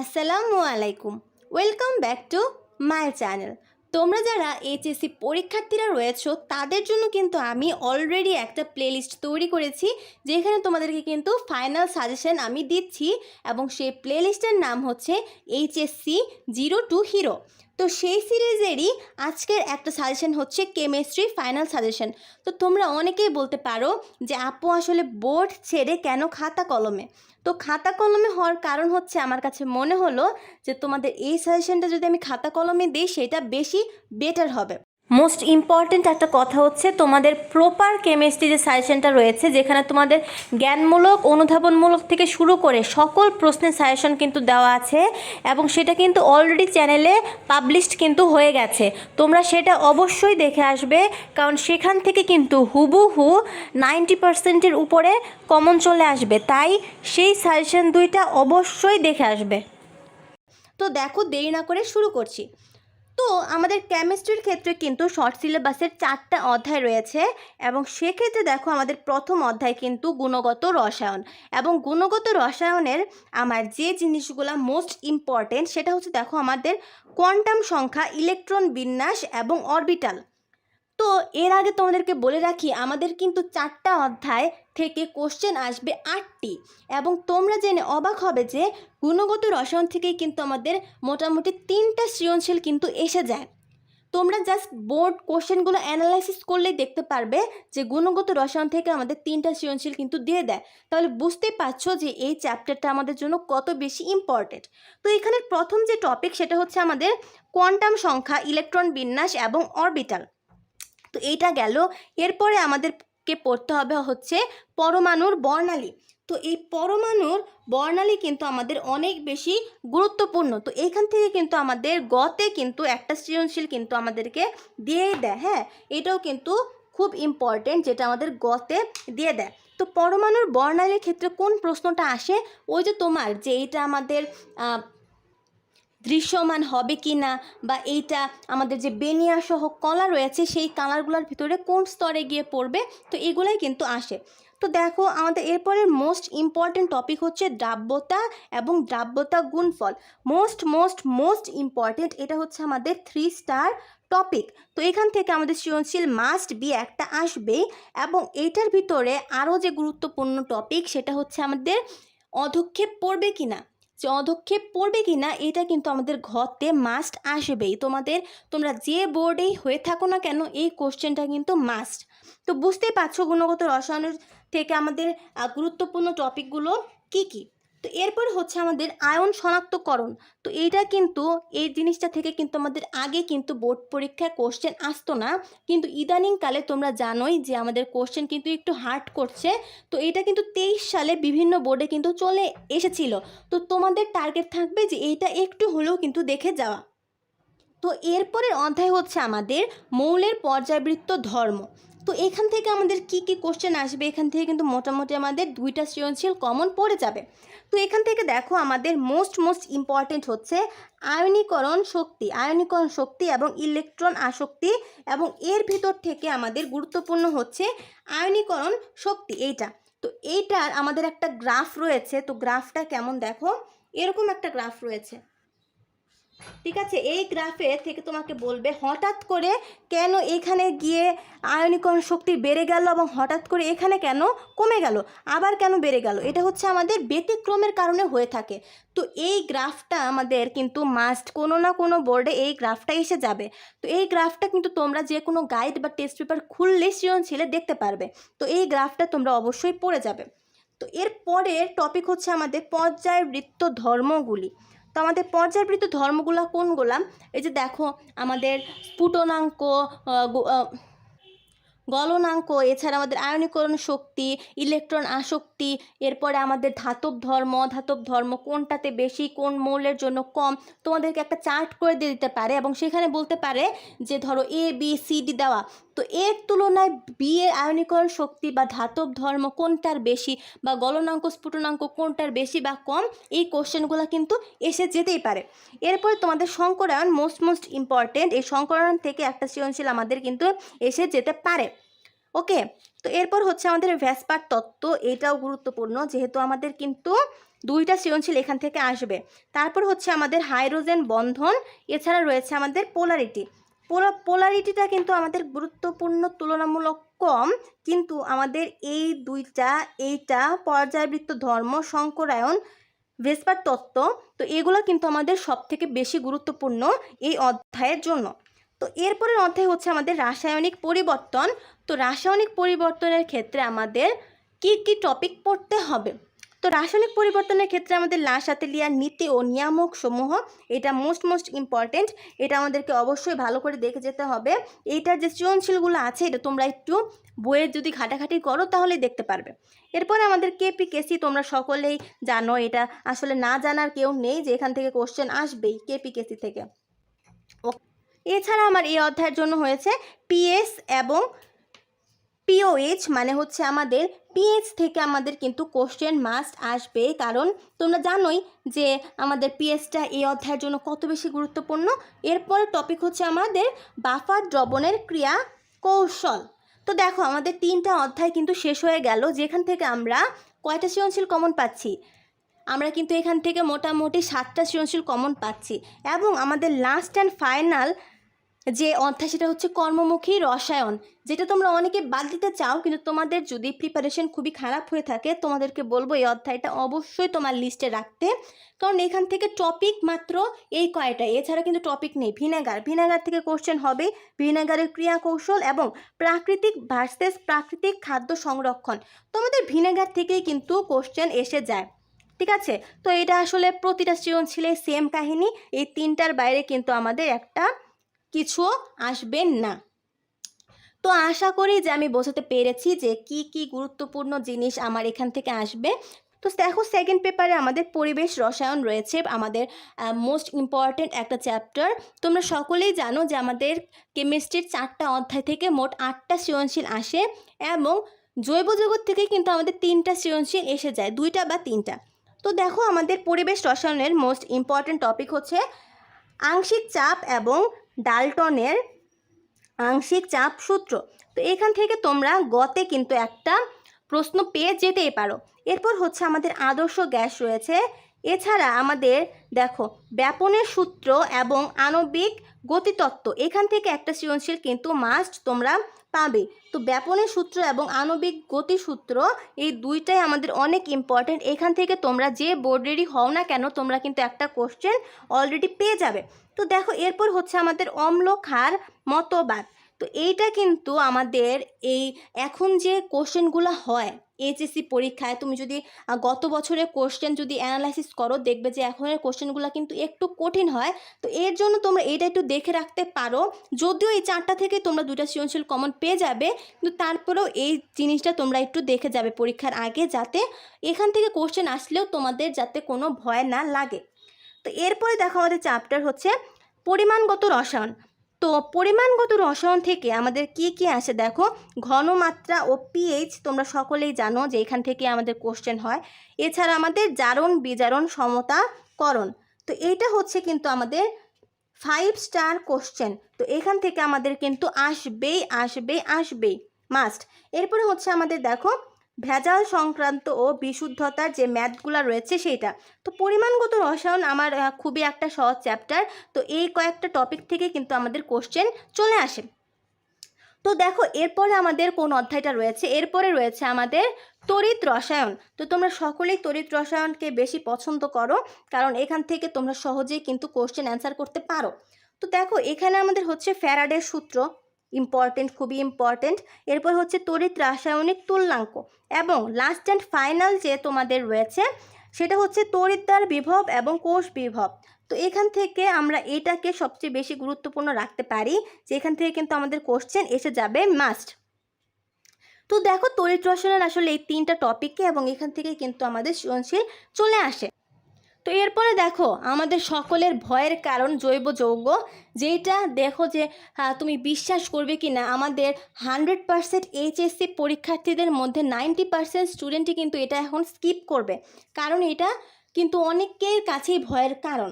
আসসালামু আলাইকুম। Welcome back to my channel তোমরা যারা এইচএসসি পরীক্ষার্থীরা রয়েছো, তাদের জন্য কিন্তু আমি অলরেডি একটা প্লেলিস্ট তৈরি করেছি, যেখানে তোমাদেরকে কিন্তু ফাইনাল সাজেশন আমি দিচ্ছি এবং সেই প্লেলিস্টের নাম হচ্ছে এইচএসসি জিরো টু হিরো তো সেই সিরিজেরই আজকের একটা সাজেশন হচ্ছে কেমিস্ট্রি ফাইনাল সাজেশন তো তোমরা অনেকেই বলতে পারো যে, আপু আসলে বোর্ড ছেড়ে কেন খাতা কলমে? তো খাতা কলমে হওয়ার কারণ হচ্ছে আমার কাছে মনে হলো যে, তোমাদের এই সাজেশনটা যদি আমি খাতা কলমে দিই, সেটা বেশি বেটার হবে। মোস্ট ইম্পর্ট্যান্ট একটা কথা হচ্ছে তোমাদের প্রপার কেমিস্ট্রি যে সাজেশনটা রয়েছে, যেখানে তোমাদের জ্ঞানমূলক, অনুধাবনমূলক থেকে শুরু করে সকল প্রশ্নের সাজেশন কিন্তু দেওয়া আছে এবং সেটা কিন্তু অলরেডি চ্যানেলে পাবলিশড কিন্তু হয়ে গেছে। তোমরা সেটা অবশ্যই দেখে আসবে, কারণ সেখান থেকে কিন্তু হুবহু নাইনটি পার্সেন্টের উপরে কমন চলে আসবে। তাই সেই সাজেশন দুইটা অবশ্যই দেখে আসবে। তো দেখো, দেরি না করে শুরু করছি। তো আমাদের কেমিস্ট্রির ক্ষেত্রে কিন্তু শর্ট সিলেবাসের চারটা অধ্যায় রয়েছে এবং সেক্ষেত্রে দেখো আমাদের প্রথম অধ্যায় কিন্তু গুণগত রসায়ন এবং গুণগত রসায়নের আমার যে জিনিসগুলো মোস্ট ইম্পর্টেন্ট সেটা হচ্ছে দেখো আমাদের কোয়ান্টাম সংখ্যা ইলেকট্রন বিন্যাস এবং অরবিটাল তো এর আগে তোমাদেরকে বলে রাখি, আমাদের কিন্তু চারটা অধ্যায় থেকে কোশ্চেন আসবে আটটি। এবং তোমরা জেনে অবাক হবে যে গুণগত রসায়ন থেকেই কিন্তু আমাদের মোটামুটি তিনটা সৃজনশীল কিন্তু এসে যায়। তোমরা জাস্ট বোর্ড কোশ্চেনগুলো অ্যানালাইসিস করলেই দেখতে পারবে যে গুণগত রসায়ন থেকে আমাদের তিনটা সৃজনশীল কিন্তু দিয়ে দেয়। তাহলে বুঝতেই পারছ যে এই চ্যাপ্টারটা আমাদের জন্য কত বেশি ইম্পর্টেন্ট তো এখানে প্রথম যে টপিক সেটা হচ্ছে আমাদের কোয়ান্টাম সংখ্যা ইলেকট্রন বিন্যাস এবং অরবিটাল তো এইটা গেল। এরপরে আমাদেরকে পড়তে হবে হচ্ছে পরমাণুর বর্ণালী। তো এই পরমাণুর বর্ণালী কিন্তু আমাদের অনেক বেশি গুরুত্বপূর্ণ। তো এইখান থেকে কিন্তু আমাদের গতে কিন্তু একটা সৃজনশীল কিন্তু আমাদেরকে দিয়ে দেয় হ্যাঁ? এটাও কিন্তু খুব ইম্পর্টেন্ট যেটা আমাদের গতে দিয়ে দেয়। তো পরমাণুর বর্ণালীর ক্ষেত্রে কোন প্রশ্নটা আসে? ওই যে তোমার যে এটা আমাদের দৃশ্যমান হবে কি না বা এইটা আমাদের যে বেনিয়া সহ কলা রয়েছে, সেই কালারগুলোর ভিতরে কোন স্তরে গিয়ে পড়বে, তো এগুলাই কিন্তু আসে। তো দেখো, আমাদের এরপরের মোস্ট ইম্পর্টেন্ট টপিক হচ্ছে দ্রাব্যতা এবং দ্রাব্যতা গুণফল। মোস্ট মোস্ট মোস্ট ইম্পর্টেন্ট এটা হচ্ছে আমাদের থ্রি স্টার টপিক তো এখান থেকে আমাদের সৃজনশীল মাস্ট বি একটা আসবে এবং এইটার ভিতরে আরও যে গুরুত্বপূর্ণ টপিক সেটা হচ্ছে আমাদের অধক্ষেপ পড়বে কি অধক্ষেপ পড়বে কি না এটা কিন্তু আমাদের ঘরতে মাস্ট আসবেই। তোমাদের, তোমরা যে বোর্ডেই হয়ে থাকো না কেন, এই কোশ্চেনটা কিন্তু মাস্ট তো বুঝতেই পারছ, গুণগত রসায়নের থেকে আমাদের গুরুত্বপূর্ণ টপিকগুলো কি কি? তো এরপর হচ্ছে আমাদের আয়ন শনাক্তকরণ। তো এইটা কিন্তু, এই জিনিসটা থেকে কিন্তু আমাদের আগে কিন্তু বোর্ড পরীক্ষায় কোশ্চেন আসতো না। কিন্তু ইদানিংকালে তোমরা জানোই যে আমাদের কোশ্চেন কিন্তু একটু হার্ড করছে। তো এটা কিন্তু তেইশ সালে বিভিন্ন বোর্ডে কিন্তু চলে এসেছিল। তো তোমাদের টার্গেট থাকবে যে এইটা একটু হলেও কিন্তু দেখে যাওয়া। তো এরপরের অধ্যায় হচ্ছে আমাদের মৌলের পর্যায়বৃত্ত ধর্ম। তো এখান থেকে আমাদের কি কি কোশ্চেন আসবে? এখান থেকে কিন্তু মোটামুটি আমাদের দুইটা সৃজনশীল কমন পড়ে যাবে। তো এখান থেকে দেখো আমাদের মোস্ট মোস্ট ইম্পর্টেন্ট হচ্ছে আয়নীকরণ শক্তি আয়নীকরণ শক্তি এবং ইলেকট্রন আসক্তি এবং এর ভিতর থেকে আমাদের গুরুত্বপূর্ণ হচ্ছে আয়নীকরণ শক্তি এইটা। তো এইটার আমাদের একটা গ্রাফ রয়েছে, তো গ্রাফটা কেমন দেখো? এরকম একটা গ্রাফ রয়েছে। ঠিক আছে? এই গ্রাফে থেকে তোমাকে বলবে, হঠাৎ করে কেন এখানে গিয়ে আয়নীকরণ শক্তি বেড়ে গেল এবং হঠাৎ করে এখানে কেন কমে গেল? আবার কেন বেড়ে গেল? এটা হচ্ছে আমাদের ব্যতিক্রমের কারণে হয়ে থাকে। তো এই গ্রাফটা আমাদের কিন্তু মাস্ট কোনো না কোনো বোর্ডে এই গ্রাফটা এসে যাবে। তো এই গ্রাফটা কিন্তু তোমরা যে কোনো গাইড বা টেস্ট পেপার খুললে সৃজনশীলে দেখতে পারবে। তো এই গ্রাফটা তোমরা অবশ্যই পড়ে যাবে। তো এর পরের টপিক হচ্ছে আমাদের পর্যায়বৃত্ত ধর্মগুলি। তো আমাদের পর্যায়বৃত্ত ধর্মগুলো কোনগুলা এই যে দেখো, আমাদের স্ফুটনাঙ্ক গলনাঙ্ক, এছাড়া আমাদের আয়নীকরণ শক্তি, ইলেকট্রন আসক্তি, এরপরে আমাদের ধাতব ধর্ম ধাতব ধর্ম, কোনটাতে বেশি, কোন মৌলের জন্য কম, তোমাদেরকে একটা চার্ট করে দিয়ে দিতে পারে এবং সেখানে বলতে পারে যে ধরো এ বি সি ডি দেওয়া। তো এর তুলনায় বি এর আয়নীকরণ শক্তি বা ধাতব ধর্ম কোনটার বেশি বা গলনাঙ্ক, স্ফুটনাঙ্ক কোনটার বেশি বা কম, এই কোশ্চেনগুলো কিন্তু এসে যেতেই পারে। এরপরে তোমাদের সংকরায়ন মোস্ট মোস্ট ইম্পর্টেন্ট এই সংকরায়ন থেকে একটা সৃজনশীল আমাদের কিন্তু এসে যেতে পারে। ওকে? তো এরপর হচ্ছে আমাদের ভ্যাসপার তত্ত্ব, এটাও গুরুত্বপূর্ণ, যেহেতু আমাদের কিন্তু দুইটা সৃজনশীল এখান থেকে আসবে। তারপর হচ্ছে আমাদের হাইড্রোজেন বন্ধন, এছাড়া রয়েছে আমাদের পোলারিটি। পোলারিটিটা কিন্তু আমাদের গুরুত্বপূর্ণ, তুলনামূলক কম। কিন্তু আমাদের এই দুইটা, এইটা পর্যায়বৃত্ত ধর্ম, সংকরায়ন, ভেসপার তত্ত্ব, তো এগুলো কিন্তু আমাদের সব থেকে বেশি গুরুত্বপূর্ণ এই অধ্যায়ের জন্য। তো এরপরের অধ্যায় হচ্ছে আমাদের রাসায়নিক পরিবর্তন। তো রাসায়নিক পরিবর্তনের ক্ষেত্রে আমাদের কি কি টপিক পড়তে হবে? তো রাসায়নিক পরিবর্তনের ক্ষেত্রে আমাদের লাসাতেলিয়ার নীতি ও নিয়ামক সমূহ এটা মোস্ট মোস্ট ইম্পর্টেন্ট এটা আমাদেরকে অবশ্যই ভালো করে দেখে যেতে হবে। এইটার যে সৃজনশীলগুলো আছে, এটা তোমরা একটু বইয়ের যদি ঘাটাঘাটি করো তাহলে দেখতে পারবে। এরপরে আমাদের কেপি কেসি তোমরা সকলেই জানো, এটা আসলে না জানার কেউ নেই যে এখান থেকে কোশ্চেন আসবেই কেপি কেসি থেকে। এছাড়া আমার এই অধ্যায়ের জন্য হয়েছে পিএস এবং পিওএইচ মানে হচ্ছে আমাদের পিএইচ থেকে আমাদের কিন্তু কোশ্চেন মাস্ট আসবে। কারণ তোমরা জানোই যে আমাদের পিএইচটা এই অধ্যায়ের জন্য কত বেশি গুরুত্বপূর্ণ। এরপর টপিক হচ্ছে আমাদের বাফার দ্রবণের ক্রিয়া কৌশল। তো দেখো, আমাদের তিনটা অধ্যায় কিন্তু শেষ হয়ে গেল, যেখান থেকে আমরা কয়টা সৃজনশীল কমন পাচ্ছি? আমরা কিন্তু এখান থেকে মোটামুটি সাতটা সৃজনশীল কমন পাচ্ছি। এবং আমাদের লাস্ট অ্যান্ড ফাইনাল যে অধ্যায় সেটা হচ্ছে কর্মমুখী রসায়ন, যেটা তোমরা অনেকে বাদ দিতে চাও, কিন্তু তোমাদের যদি প্রিপারেশন খুবই খারাপ হয়ে থাকে, তোমাদেরকে বলব এই অধ্যায়টা অবশ্যই তোমার লিস্টে রাখতে। কারণ এখান থেকে টপিক মাত্র এই কয়টা, এছাড়া কিন্তু টপিক নেই। ভিনেগার ভিনেগার থেকে কোশ্চেন হবে। ভিনেগারের ক্রিয়া কৌশল এবং প্রাকৃতিক ভার্সেস প্রাকৃতিক খাদ্য সংরক্ষণ। তোমাদের ভিনেগার থেকেই কিন্তু কোশ্চেন এসে যায়। ঠিক আছে? তো এটা আসলে প্রতিটা সৃজনশীলের সেম কাহিনী। এই তিনটার বাইরে কিন্তু আমাদের একটা কিছুও আসবে না। তো আশা করি যে আমি বোঝাতে পেরেছি যে কি কি গুরুত্বপূর্ণ জিনিস আমার এখান থেকে আসবে। তো দেখো সেকেন্ড পেপারে আমাদের পরিবেশ রসায়ন রয়েছে, আমাদের মোস্ট ইম্পর্ট্যান্ট একটা চ্যাপ্টার তোমরা সকলেই জানো যে আমাদের কেমিস্ট্রির চারটা অধ্যায় থেকে মোট আটটা সৃজনশীল আসে এবং জৈব জগৎ থেকে কিন্তু আমাদের তিনটা সৃজনশীল এসে যায়, দুইটা বা তিনটা। তো দেখো, আমাদের পরিবেশ রসায়নের মোস্ট ইম্পর্ট্যান্ট টপিক হচ্ছে আংশিক চাপ এবং ডালটনের আংশিক চাপ সূত্র। তো এখান থেকে তোমরা গতে কিন্তু একটা প্রশ্ন পেয়ে যেতেই পারো। এরপর হচ্ছে আমাদের আদর্শ গ্যাস রয়েছে। এছাড়া আমাদের দেখো, ব্যাপনের সূত্র এবং আণবিক গতিতত্ত্ব। এখান থেকে একটা সৃজনশীল কিন্তু মাস্ট তোমরা পাবে। তো ব্যাপনের সূত্র এবং আণবিক গতিসূত্র এই দুইটাই আমাদের অনেক ইম্পর্ট্যান্ট এখান থেকে তোমরা যে বোর্ডেরই হও না কেন, তোমরা কিন্তু একটা কোশ্চেন অলরেডি পেয়ে যাবে। তো দেখো, এরপর হচ্ছে আমাদের অম্ল ক্ষার মতবাদ। তো এইটা কিন্তু আমাদের এই এখন যে কোশ্চেনগুলো হয়, এইচএসসি পরীক্ষায়, তুমি যদি গত বছরের কোশ্চেন যদি অ্যানালাইসিস করো, দেখবে যে এখনের কোশ্চেনগুলো কিন্তু একটু কঠিন হয়। তো এর জন্য তোমরা এইটা একটু দেখে রাখতে পারো। যদিও এই চারটা থেকে তোমরা দুটা সৃজনশীল কমন পেয়ে যাবে, কিন্তু তারপরেও এই জিনিসটা তোমরা একটু দেখে যাবে পরীক্ষার আগে, যাতে এখান থেকে কোশ্চেন আসলেও তোমাদের যাতে কোনো ভয় না লাগে। তো এরপরে দেখো আমাদের চ্যাপ্টার হচ্ছে পরিমাণগত রসায়ন। তো পরিমাণগত রসায়ন থেকে আমাদের কি কি আসে দেখো? ঘনমাত্রা ও পিএইচ তোমরা সকলেই জানো যে এখান থেকে আমাদের কোশ্চেন হয়। এছাড়া আমাদের জারণ বিজারণ সমতাকরণ। তো এইটা হচ্ছে কিন্তু আমাদের ফাইভ স্টার কোশ্চেন তো এখান থেকে আমাদের কিন্তু আসবেই আসবেই আসবেই। মাস্ট এরপরে হচ্ছে আমাদের দেখো ভেজাল সংক্রান্ত ও বিশুদ্ধতার যে ম্যাথগুলো রয়েছে সেইটা। তো পরিমাণগত রসায়ন আমার খুবই একটা সহজ চ্যাপ্টার তো এই কয়েকটা টপিক থেকে কিন্তু আমাদের কোশ্চেন চলে আসে। তো দেখো, এরপরে আমাদের কোন অধ্যায়টা রয়েছে? এরপরে রয়েছে আমাদের তড়িৎ রসায়ন। তো তোমরা সকলেই তড়িৎ রসায়নকে বেশি পছন্দ করো, কারণ এখান থেকে তোমরা সহজেই কিন্তু কোশ্চেন অ্যান্সার করতে পারো। তো দেখো, এখানে আমাদের হচ্ছে ফ্যারাডের সূত্র। ইম্পর্টেন্ট খুবই ইম্পর্টেন্ট এরপর হচ্ছে তড়িৎ রাসায়নিক তুলনাঙ্ক এবং লাস্ট অ্যান্ড ফাইনাল যে তোমাদের রয়েছে, সেটা হচ্ছে তড়িৎদ্বার বিভব এবং কোষ বিভব। তো এখান থেকে আমরা এটাকে সবচেয়ে বেশি গুরুত্বপূর্ণ রাখতে পারি, যে এখান থেকে কিন্তু আমাদের কোশ্চেন এসে যাবে মাস্ট তো দেখো তড়িৎ রসায়নের আসলে এই তিনটা টপিকে এবং এখান থেকে কিন্তু আমাদের সৃজনশীল চলে আসে। তো এরপরে দেখো, আমাদের সকলের ভয়ের কারণ জৈব যৌগ যেটা দেখো যে তুমি বিশ্বাস করবে কি না আমাদের হান্ড্রেড পারসেন্ট এইচএসসি পরীক্ষার্থীদের মধ্যে নাইনটি পারসেন্ট স্টুডেন্টই কিন্তু এটা এখন স্কিপ করবে। কারণ এটা কিন্তু অনেকের কাছেই ভয়ের কারণ।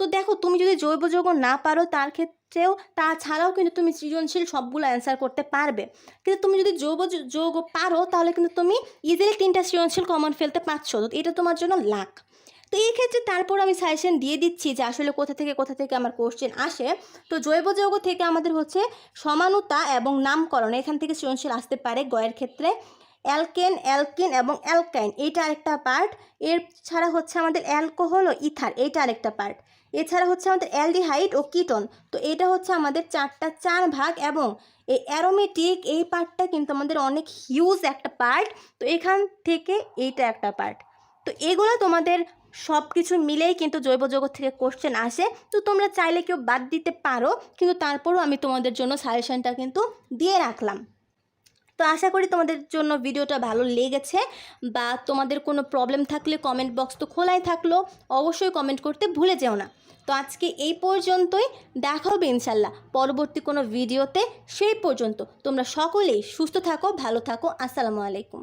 তো দেখো, তুমি যদি জৈব যৌগ না পারো, তার ক্ষেত্রেও, তাছাড়াও কিন্তু তুমি সৃজনশীল সবগুলো অ্যান্সার করতে পারবে। কিন্তু তুমি যদি জৈব যৌগ পারো, তাহলে কিন্তু তুমি ইজিলি তিনটা সৃজনশীল কমন ফেলতে পারছ। এটা তোমার জন্য লাখ তো এই ক্ষেত্রে তারপর আমি সাজেশন দিয়ে দিচ্ছি যে আসলে কোথা থেকে কোথা থেকে আমার কোশ্চেন আসে। তো জৈব যৌগ থেকে আমাদের হচ্ছে সমানতা এবং নামকরণ, এখান থেকে সৃজনশীল আসতে পারে গয়ের ক্ষেত্রে। অ্যালকেন, অ্যালকিন এবং অ্যালকাইন এইটা আরেকটা পার্ট এর ছাড়া হচ্ছে আমাদের অ্যালকোহল ও ইথার এইটা আরেকটা পার্ট এছাড়া হচ্ছে আমাদের অ্যালডিহাইড ও কিটন, তো এটা হচ্ছে আমাদের চারটা চার ভাগ এবং এই অ্যারোমেটিক এই পার্টটা কিন্তু আমাদের অনেক হিউজ একটা পার্ট তো এখান থেকে এইটা একটা পার্ট তো এগুলো তোমাদের সব কিছু মিলেই কিন্তু জৈব জগৎ থেকে কোশ্চেন আসে। তো তোমরা চাইলে কেউ বাদ দিতে পারো, কিন্তু তারপরও আমি তোমাদের জন্য সাজেশনটা কিন্তু দিয়ে রাখলাম। তো আশা করি তোমাদের জন্য ভিডিওটা ভালো লেগেছে, বা তোমাদের কোনো প্রবলেম থাকলে কমেন্ট বক্স তো খোলাই থাকল, অবশ্যই কমেন্ট করতে ভুলে যেও না। তো আজকে এই পর্যন্তই, দেখা হবে ইনশাল্লাহ পরবর্তী কোনো ভিডিওতে সেই পর্যন্ত। তোমরা সকলেই সুস্থ থাকো, ভালো থাকো, আসসালামু আলাইকুম।